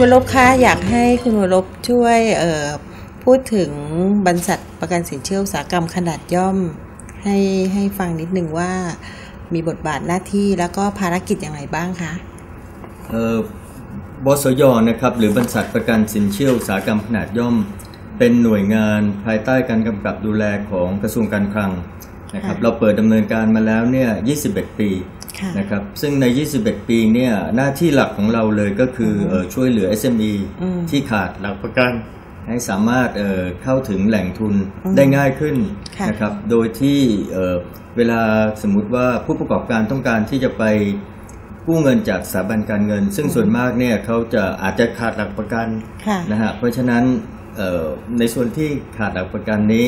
คุณวรบคะอยากให้คุณวรบช่วยออพูดถึงบรรษัทประกันสินเชื่ออุตสาหกรรมขนาดย่อมให้ให้ฟังนิดนึงว่ามีบทบาทหน้าที่แล้วก็ภารกิจอย่างไรบ้างคะเออบสยนะครับหรือบริษัทประกันสินเชื่ออุตสาหกรรมขนาดย่อม เป็นหน่วยงานภายใต้การกำกับดูแลของกระทรวงการคลังนะครับเราเปิดดำเนินการมาแล้วเนี่ย 21 ปี นะครับซึ่งใน 21 ปีเนี่ยหน้าที่หลักของเราเลยก็คือเอ่อช่วยเหลือ SME อืมที่ขาดหลักประกันให้สามารถเอ่อเข้าถึงแหล่งทุนอืมได้ง่ายขึ้นค่ะนะครับโดยที่เอ่อเวลาสมมุติว่าผู้ประกอบการต้องการที่จะไปกู้เงินจากสถาบันการเงิน ซึ่งส่วนมากเนี่ยเขาจะอาจจะขาดหลักประกันค่ะนะฮะเพราะฉะนั้นเอ่อในส่วนที่ขาดหลักประกันนี้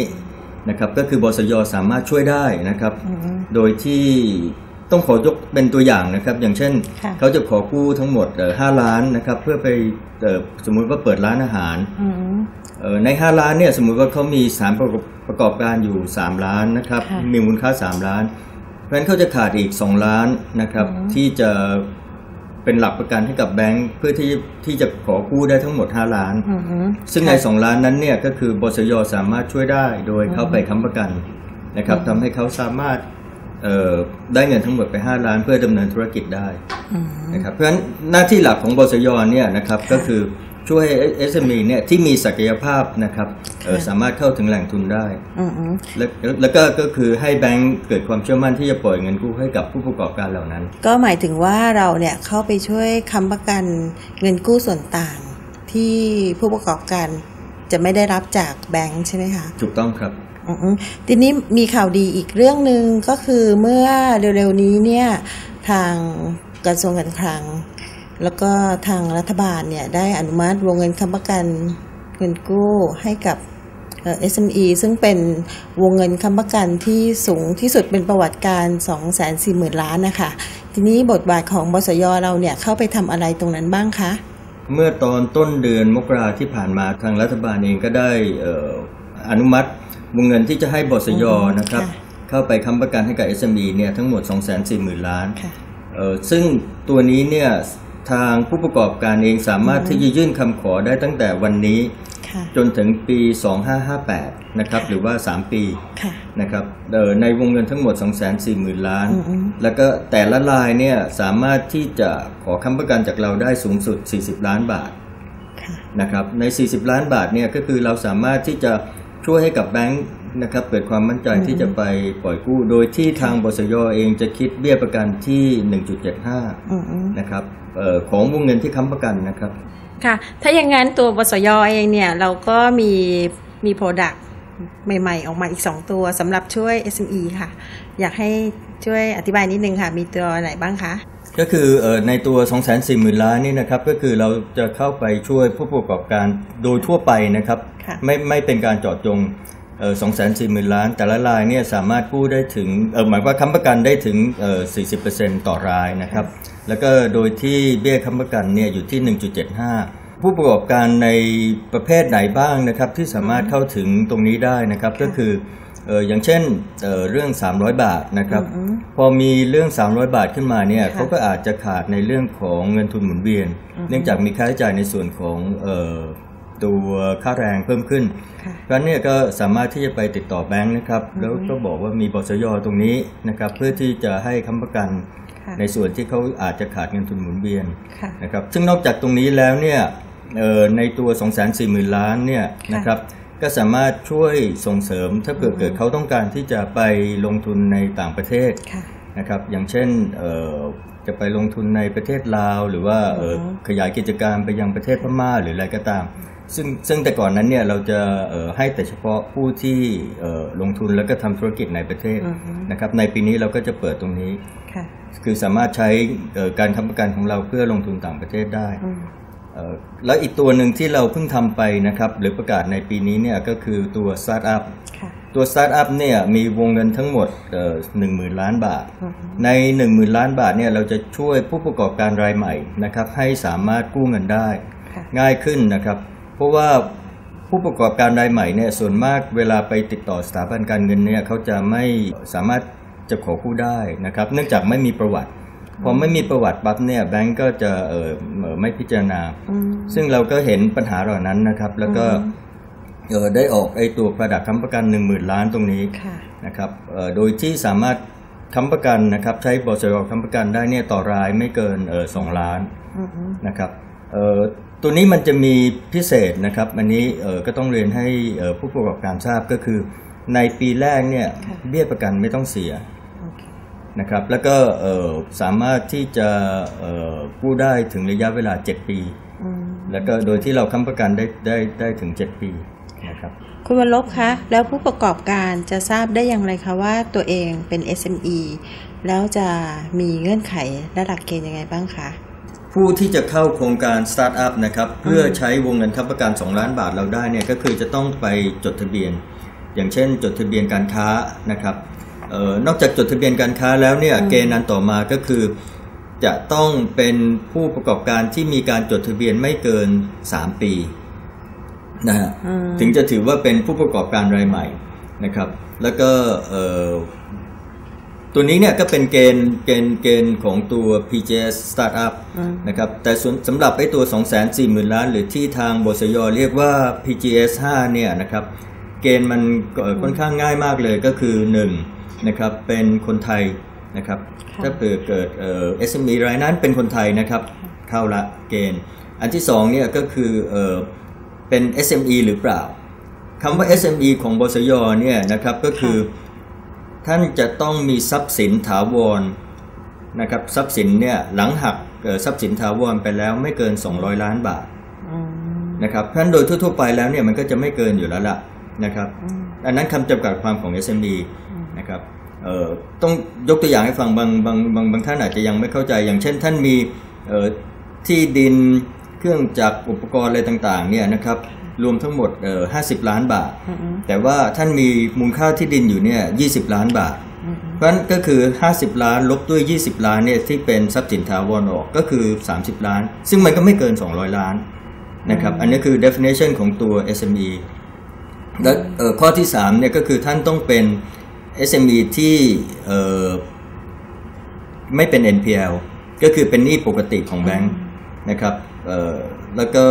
นะครับก็คือบสยสามารถช่วยได้นะครับอืมโดยที่ ต้องขอยกเป็นตัวอย่างนะครับ อย่างเช่นค่ะเขาจะขอกู้ทั้งหมดเอ่อ5ล้านนะครับ เพื่อไปเอ่อสมมุติว่าเปิดร้านอาหารอืมเอ่อใน5ล้านเนี่ยสมมุติว่าเขามีสารประกอบประกอบการอยู่3ล้านนะครับค่ะมีมูลค่า3ล้าน เพราะฉะนั้นเขาจะขาดอีก2ล้านนะครับอืมที่จะเป็นหลักประกันให้กับแบงค์เพื่อที่ที่จะขอกู้ได้ทั้งหมด 5 ล้านอืมซึ่งใน 2 ล้านนั้นเนี่ยก็คือบสยสามารถช่วยได้โดยเข้าไปค้ำประกันนะครับอืมทำให้เขาสามารถเอ่อ ได้เงินทั้งหมดไป 5 ล้านเพื่อดำเนินธุรกิจได้อืมนะครับเพราะฉะนั้นหน้าที่หลักของบสยเนี่ยนะครับค่ะก็คือช่วยให้ SME เนี่ยที่มีศักยภาพนะครับเอ่อค่ะสามารถเข้าถึงแหล่งทุนได้อืมอืมและแล้วก็ก็คือให้แบงก์เกิดความเชื่อมั่นที่จะปล่อยเงินกู้ให้กับผู้ประกอบการเหล่านั้น ก็หมายถึงว่าเราเนี่ยเข้าไปช่วยค้ำประกันเงินกู้ส่วนต่างที่ผู้ประกอบการจะไม่ได้รับจากแบงค์ใช่ไหมคะ ถูกต้องครับอืมๆ ทีนี้มีข่าวดีอีกเรื่องหนึ่งก็คือเมื่อเร็วๆนี้เนี่ยทางกระทรวงการคลัง แล้วก็ทางรัฐบาลเนี่ยได้อนุมัติวงเงินค้ำประกันเงินกู้ให้กับเอ่อ SME ซึ่งเป็นวงเงินค้ำประกันที่สูงที่สุดเป็นประวัติการ 240,000 ล้านนะคะ ทีนี้บทบาทของบสยเราเนี่ยเข้าไปทำอะไรตรงนั้นบ้างคะ เมื่อตอนต้นเดือนมกราที่ผ่านมาทางรัฐบาลเองก็ได้อออนุมัติ วงเงินที่จะให้บสยอืมนะครับค่ะเข้าไปค้ำประกันให้กับ SME เนี่ยทั้งหมด 240,000 ล้านค่ะเอ่อซึ่งตัวนี้เนี่ยทางผู้ประกอบการเองสามารถที่จะยื่นคำขอได้ตั้งแต่วันนี้ค่ะจนถึงปี 2558 นะครับ หรือว่า 3 ปีค่ะนะครับเอ่อในวงเงินทั้งหมด 240,000 ล้านอืมแล้วก็แต่ละรายเนี่ยสามารถที่จะขอค้ำประกันจากเราได้สูงสุด 40 ล้านบาทค่ะนะครับใน 40 ล้านบาทเนี่ยก็คือเราสามารถที่จะ ช่วยให้กับแบงค์นะครับเกิดความมั่นใจอืมที่จะไปปล่อยกู้ โดยที่ทางบสยเองจะคิดเบี้ยประกันที่ 1.75อืมนะครับเอ่อของวงเงินที่ค้ำประกันนะครับค่ะ ถ้าอย่างนั้นตัวบสยเองเนี่ย เราก็มีมีโปรดักต์ใหม่ ๆ ออกมาอีก 2 ตัวสำหรับช่วย SME ค่ะ อยากให้ช่วยอธิบายนิดนึงค่ะ มีตัวไหนบ้างคะ ก็คือเอ่อในตัว 2 4 0 0 0 0 ล้านนี่นะครับก็คือเราจะเข้าไปช่วยผู้ประกอบการโดยทั่วไปนะครับค่ะไม่ไม่เป็นการเจาะจงเอ่อ2 4 0 0 0 0ล้าน แต่ละรายเนี่ยสามารถกู้ได้ถึงเออหมายว่าค้ำประกันได้ถึงเอ่อ40%ต่อรายนะครับ แล้วก็โดยที่เบี้ยค้ำประกันเนี่ยอยู่ที่ 1.75 ผู้ประกอบการในประเภทไหนบ้างนะครับที่สามารถเข้าถึงตรงนี้ได้นะครับก็คือเอออย่างเช่นเอ่อเรื่อง 300 บาทนะครับอืมพอมีเรื่อง 300 บาทขึ้นมาเนี่ยค่ะเขาก็อาจจะขาดในเรื่องของเงินทุนหมุนเวียนอือฮึเนื่องจากมีค่าใช้จ่ายในส่วนของเอ่อตัวค่าแรงเพิ่มขึ้นค่ะเพราะฉะนั้นเนี่ยก็สามารถที่จะไปติดต่อแบงค์นะครับอือฮึแล้วก็บอกว่ามีบสยตรงนี้นะครับ เพื่อที่จะให้ค้ำประกันค่ะในส่วนที่เขาอาจจะขาดเงินทุนหมุนเวียนค่ะนะครับ ซึ่งนอกจากตรงนี้แล้วเนี่ยเอ่อ ในตัว 2 4 0 0 0 0 ล้านเนี่ยค่ะนะครับก็สามารถช่วยส่งเสริมถ้าเกิดอือฮึเกิดเขาต้องการที่จะไปลงทุนในต่างประเทศค่ะนะครับอย่างเช่นเอ่อจะไปลงทุนในประเทศลาว หรือว่าเอ่ออือฮึขยายกิจการไปยังประเทศพม่าหรืออะไรก็ตาม ซึ่งซึ่งแต่ก่อนนั้นเนี่ยเราจะเอ่อให้แต่เฉพาะผู้ที่เอ่อลงทุนแล้วก็ทำธุรกิจในประเทศอือฮึนะครับในปีนี้เราก็จะเปิดตรงนี้ค่ะคือสามารถใช้เอ่อการค้ำประกันของเราเพื่อลงทุนต่างประเทศได้อืมเอ่อ แล้วอีกตัวหนึ่งที่เราเพิ่งทำไปนะครับ หรือประกาศในปีนี้เนี่ยก็คือตัวสตาร์ทอัพค่ะตัวสตาร์ทอัพเนี่ยมีวงเงินทั้งหมดหนึ่งหมื่นล้านบาทอืมใน1 0,000ล้านบาทเนี่ยเราจะช่วยผู้ประกอบการรายใหม่นะครับให้สามารถกู้เงินได้ค่ะง่ายขึ้นนะครับ เพราะว่าผู้ประกอบการรายใหม่เนี่ยส่วนมากเวลาไปติดต่อสถาบันการเงินเนี่ยเขาจะไม่สามารถจะขอกู้ได้นะครับ เนื่องจากไม่มีประวัติ พอไม่มีประวัติปั๊บเนี่ยแบงก์ก็จะเออเอ่อไม่พิจารณาอืมซึ่งเราก็เห็นปัญหาเหล่านั้นนะครับ แล้วก็อืมเออได้ออกไอ้ตัวประดับค้ำประกัน 1 0,000 ล้านตรงนี้ค่ะนะครับเอ่อโดยที่สามารถค้ำประกันนะครับ ใช้บสยค้ำประกันได้เนี่ยต่อรายไม่เกินเออสองล้านอืมอืมนะครับเอ่อตัวนี้มันจะมีพิเศษนะครับอันนี้เอ่อก็ต้องเรียนให้เอ่อผู้ประกอบการทราบก็คือ ในปีแรกเนี่ยเบี้ยประกันไม่ต้องเสียโอเค นะครับแล้วก็เอ่อสามารถที่จะเอ่อกู้ได้ถึงระยะเวลา 7 ปีอืมแล้วก็โดยที่เราค้ำประกันได้ได้ได้ถึง 7 ปีนะครับคุณวรลบคะแล้วผู้ประกอบการจะทราบได้อย่างไรคะว่าตัวเองเป็น SME แล้วจะมีเงื่อนไขและหลักเกณฑ์ยังไงบ้างคะผู้ที่จะเข้าโครงการสตาร์ทอัพนะครับเพื่อใช้วงเงินค้ำประกัน 2 ล้านบาทเราได้เนี่ยก็คือจะต้องไปจดทะเบียน อย่างเช่น จดทะเบียนการค้านะครับเออ นอกจากจดทะเบียนการค้าแล้วเนี่ยเกณฑ์นั้นต่อมาก็คือ จะต้องเป็นผู้ประกอบการที่มีการจดทะเบียนไม่เกิน 3 ปีนะฮะอืมถึงจะถือว่าเป็นผู้ประกอบการรายใหม่นะครับ แล้วก็เอ่อตัวนี้เนี่ยก็เป็นเกณฑ์เกณฑ์เกณฑ์ของตัว PJS Startup อืมนะครับแต่ส่วนสำหรับไอ้ตัว 2 4 0 0 0 0 ล้าน หรือที่ทางบสยเรียกว่า PGS 5เนี่ยนะครับ เกณฑ์มันเอ่อค่อนข้างง่ายมากเลยก็คือ 1 นะครับเป็นคนไทยนะครับค่ะถ้าเกิดเกิดเอ่อ SME รายนั้นเป็นคนไทยนะครับเข้าละเกณฑ์ อันที่2เนี่ยก็คือเอ่อเป็น SME หรือเปล่าคำว่า SME ของบสยเนี่ยนะครับก็คือท่านจะต้องมีทรัพย์สินถาวรนะครับทรัพย์สินเนี่ยหลังหักเอ่อทรัพย์สินถาวรไปแล้วไม่เกิน 200 ล้านบาทอืมนะครับท่านโดยทั่วๆไปแล้วเนี่ยมันก็จะไม่เกินอยู่แล้วละนะครับอืมอันนั้นคำจำกัดความของ SME นะครับเอ่อต้องยกตัวอย่างให้ฟังบางบางบางบางท่านอาจจะยังไม่เข้าใจ อย่างเช่นท่านมีเอ่อที่ดินเครื่องจักรอุปกรณ์อะไรต่างๆเนี่ยนะครับรวมทั้งหมดเอ่อ50ล้านบาทอืมอืมแต่ว่าท่านมีมูลค่าที่ดินอยู่เนี่ย20ล้านบาทอืมเพราะฉะนั้นก็คือ 50 ล้านลบด้วย 20 ล้านเนี่ยที่เป็นทรัพย์สินถาวรออกก็คือ 30 ล้าน ซึ่งมันก็ไม่เกิน 200 ล้านนะครับอันนี้คือ definition ของตัว SME และเอ่อข้อที่3เนี่ยก็คือท่านต้องเป็น SME ที่เอ่อไม่เป็น NPL ก็คือเป็นหนี้ปกติของแบงค์นะครับเอ่อแล้วก็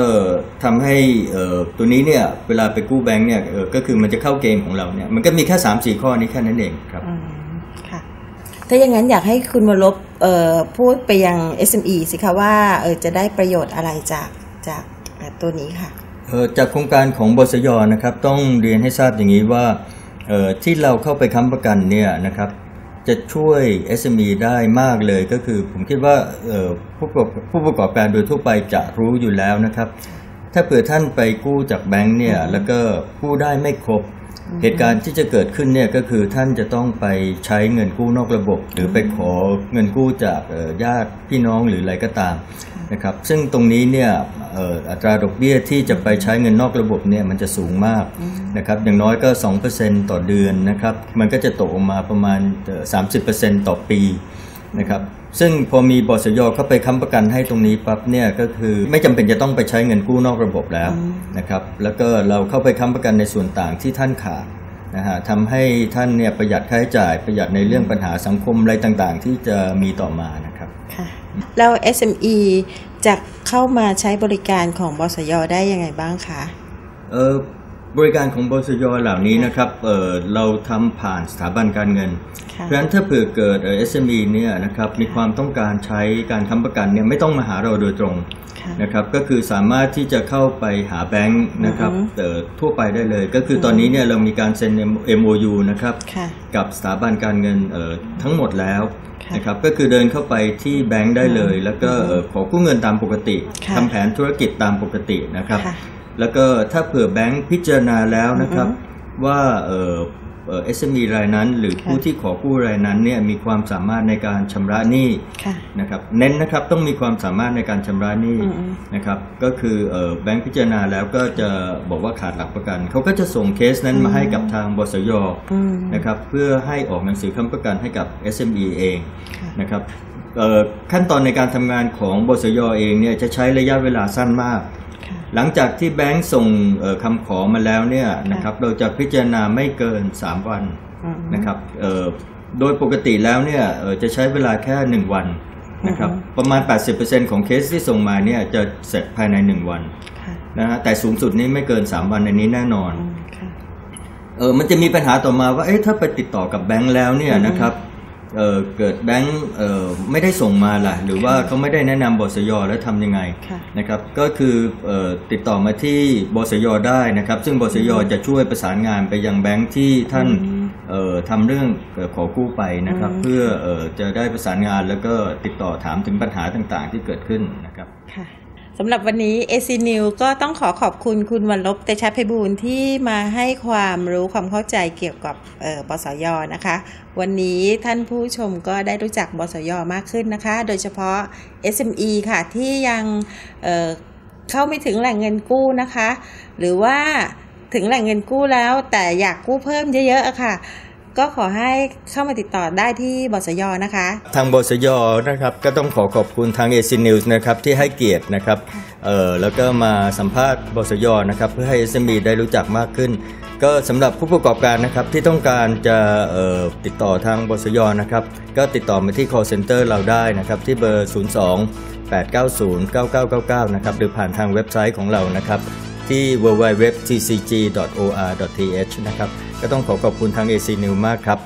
ทำให้เอ่อตัวนี้เนี่ยเวลาไปกู้แบงค์เนี่ยเอ่อก็คือมันจะเข้าเกณฑ์ของเราเนี่ยมันก็มีแค่ 3-4 ข้อนี้แค่นั้นเองครับอืมค่ะถ้าอย่างนั้นอยากให้คุณวรลบเอ่อพูดไปยัง SME สิคะว่าเออจะได้ประโยชน์อะไรจากจากเอ่อตัวนี้ค่ะเอ่อจากโครงการของบสยนะครับต้องเรียนให้ทราบอย่างนี้ว่าเอ่อ ที่เราเข้าไปค้ำประกันเนี่ยนะครับจะช่วย SME ได้มากเลยก็คือผมคิดว่าเอ่อผู้ประกอบผู้ประกอบการโดยทั่วไปจะรู้อยู่แล้วนะครับ ถ้าเผื่อท่านไปกู้จากแบงค์เนี่ยแล้วก็กู้ได้ไม่ครบ เหตุการณ์ที่จะเกิดขึ้นเนี่ยก็คือท่านจะต้องไปใช้เงินกู้นอกระบบ หรือไปขอเงินกู้จากเอ่อญาติพี่น้องหรืออะไรก็ตามนะครับซึ่งตรงนี้เนี่ยเอ่ออัตราดอกเบี้ยที่จะไปใช้เงินนอกระบบเนี่ยมันจะสูงมากนะครับอย่างน้อยก็ 2%ต่อเดือนนะครับมันก็จะตกออกมาประมาณเอ่อ30%ต่อปีนะครับ ซึ่งพอมีบสยเข้าไปค้ำประกันให้ตรงนี้ปั๊บเนี่ยก็คือไม่จำเป็นจะต้องไปใช้เงินกู้นอกระบบแล้วนะครับแล้วก็เราเข้าไปค้ำประกันในส่วนต่างที่ท่านขาดนะฮะทำให้ท่านเนี่ยประหยัดค่าใช้จ่ายประหยัดในเรื่องปัญหาสังคมอะไรต่างๆ ที่จะมีต่อมานะครับค่ะแล้ว SME จะเข้ามาใช้บริการของบสยได้ยังไงบ้างคะเออบริการของบสยเหล่านี้นะครับเออเราทำผ่านสถาบันการเงินค่ะ เพราะฉะนั้นถ้าเผื่อเกิดเอ่อ SME เนี่ยนะครับมีความต้องการใช้การค้ำประกันเนี่ยไม่ต้องมาหาเราโดยตรงค่ะนะครับก็คือสามารถที่จะเข้าไปหาแบงค์นะครับอือฮึเอ่อทั่วไปได้เลย ก็คือตอนนี้เนี่ยเรามีการเซ็น MOU นะครับค่ะกับสถาบันการเงินเอ่อทั้งหมดแล้วค่ะนะครับก็คือเดินเข้าไปที่แบงค์ได้เลย แล้วก็เอ่อขอกู้เงินตามปกติค่ะทำแผนธุรกิจตามปกตินะครับค่ะแล้วก็ถ้าเผื่อแบงค์พิจารณาแล้วนะครับว่า เอ่อเอ่อ SME รายนั้น หรือค่ะผู้ที่ขอกู้รายนั้นเนี่ยมีความสามารถในการชำระหนี้ค่ะนะครับเน้นนะครับต้องมีความสามารถในการชำระหนี้อืมนะครับก็คือเอ่อแบงค์พิจารณาแล้วก็จะบอกว่าขาดหลักประกัน เขาก็จะส่งเคสนั้นมาให้กับทางบสยอืมนะครับเพื่อให้ออกหนังสือค้ำประกันให้กับ SME เองค่ะนะครับเอ่อขั้นตอนในการทำงานของบสยเองเนี่ยจะใช้ระยะเวลาสั้นมากค่ะ หลังจากที่แบงค์ส่งเอ่อคำขอมาแล้วเนี่ยนะครับเราจะพิจารณาไม่เกิน 3 วันอืมนะครับเอ่อโดยปกติแล้วเนี่ยเอ่อจะใช้เวลาแค่ 1 วันนะครับอือฮึประมาณ 80%ของเคสที่ส่งมาเนี่ยจะเสร็จภายใน 1 วันค่ะนะฮะแต่สูงสุดนี้ไม่เกิน 3 วันอันนี้แน่นอนอืมค่ะเออมันจะมีปัญหาต่อมาว่าเอ๊ะถ้าไปติดต่อกับแบงค์แล้วเนี่ยอือฮึนะครับ เออเกิดแบงค์เออไม่ได้ส่งมาล่ะ หรือว่าเขาไม่ได้แนะนำบสยแล้วทำยังไงค่ะนะครับก็คือเออติดต่อมาที่บสยได้นะครับ ซึ่งบสยจะช่วยประสานงานไปยังแบงค์ที่ท่านอืมเอ่อทำเรื่องเอ่อขอกู้ไปนะครับอืมเพื่อเอ่อจะได้ประสานงานแล้วก็ติดต่อถามถึงปัญหาต่างๆ ที่เกิดขึ้นนะครับค่ะ สำหรับวันนี้ AC New ก็ต้องขอขอบคุณคุณวันลบเตชะไพบูลที่มาให้ความรู้ความเข้าใจเกี่ยวกับเออบสยนะคะ วันนี้ท่านผู้ชมก็ได้รู้จักบสยมากขึ้นนะคะ โดยเฉพาะ SME ค่ะที่ยังเออเข้าไม่ถึงแหล่งเงินกู้นะคะ หรือว่าถึงแหล่งเงินกู้แล้วแต่อยากกู้เพิ่มเยอะๆอะค่ะ ก็ขอให้เข้ามาติดต่อได้ที่บสยนะคะ ทางบสยนะครับก็ต้องขอขอบคุณทาง AC News นะครับที่ให้เกียรตินะครับเอ่อแล้วก็มาสัมภาษณ์บสยนะครับเพื่อให้ SME ได้รู้จักมากขึ้น ก็สำหรับผู้ประกอบการนะครับที่ต้องการจะเอ่อติดต่อทางบสยนะครับก็ติดต่อมาที่ call center เราได้นะครับที่เบอร์ 02 890 9999 นะครับหรือผ่านทางเว็บไซต์ของเรานะครับที่ www.tcg.or.th นะครับ ก็ต้องขอขอบคุณทาง AC News มากครับ